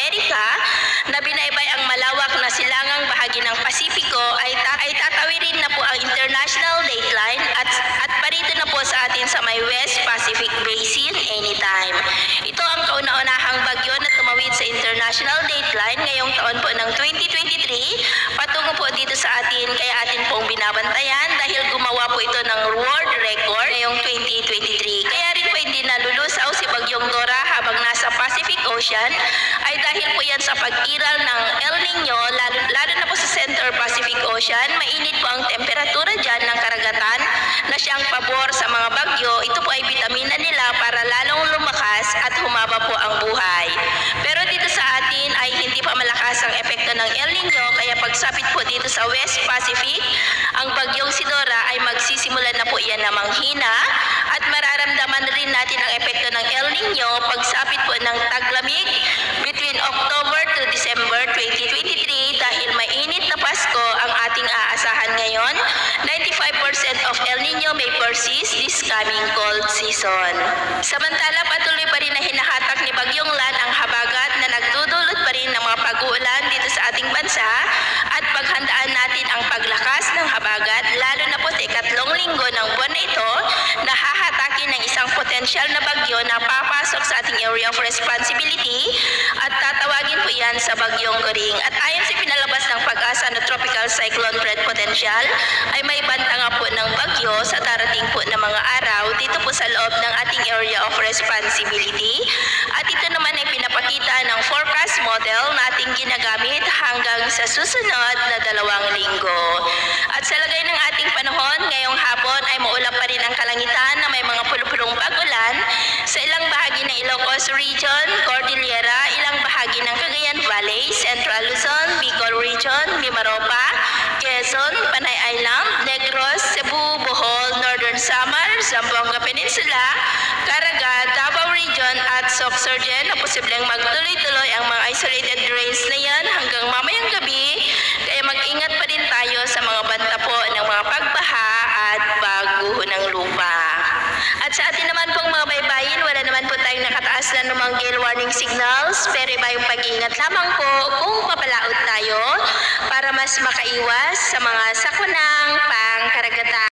Amerika na binaybay ang malawak na silangang bahagi ng Pasipiko ay, ta- ay tatawirin na po ang international dateline at, at parito na po sa atin sa may West Pacific Basin anytime. Ito ang kauna-unahang bagyo na tumawid sa international dateline ngayong taon po ng 2023 patungo po dito sa atin kaya atin pong binabantayan dahil gumawa po ito ng world record ngayong 2023. Pacific Ocean ay dahil po yan sa pag-iral ng El Nino lalo, na po sa Center Pacific Ocean. Mainit po ang temperatura dyan ng karagatan na siyang pabor sa mga bagyo. Ito po ay bitamina nila para lalong lumakas at humaba po ang buhay. Pero dito sa atin ay hindi pa malakas ang epekto ng El Nino kaya pagsapit po dito sa West Pacific, ang bagyong Sidora ay magsisimula na po yan na manghina. At mararamdaman rin natin ang epekto ng El Nino pagsapit po ng taglamig between October to December 2023 dahil mainit na Pasko ang ating aasahan ngayon. 95% of El Nino may persist this coming cold season. Samantala patuloy pa rin na hinahatak ni Bagyong Lan ang habagat na nagdudulot pa rin ng mga pag-uulan dito sa ating bansa at paghandaan natin ang paglakas ng habagat lalo na po sa ikatlong linggo ng buwan na ito na hahatakin ng isang potensyal na bagyo na papasok sa ating area of responsibility at tatawagin po yan sa bagyong Goring. At ayon sa pinalabas ng pag-asa na tropical cyclone threat potential ay may banta nga po ng bagyo sa darating po na mga araw dito po sa loob ng ating area of responsibility. At ito naman ay pinapakita ng forecast model na ating ginagamit hanggang sa susunod na dalawang linggo. At sa lagay ng ating panahon, ngayong hapon ay maulap pa rin ang kalangitan Region, Cordillera, ilang bahagi ng Cagayan Valley, Central Luzon, Bicol Region, Mimaropa, Quezon, Panay Island, Negros, Cebu, Bohol, Northern Samar, Zamboanga Peninsula, Caraga, Davao Region at Soxorgen na posibleng magtuloy-tuloy ang mga isolated rains na yan hanggang mamayang gabi. Kaya mag-ingat pa din tayo sa mga banta po ng mga pagbaha at pagguho ng lupa. At sa atin naman pong mga baybayin, wala naman po tayong nakataas na namang gale warning signals, pero iba yung pag-iingat lamang po kung papalaot tayo para mas makaiwas sa mga sakunang pangkaragatan.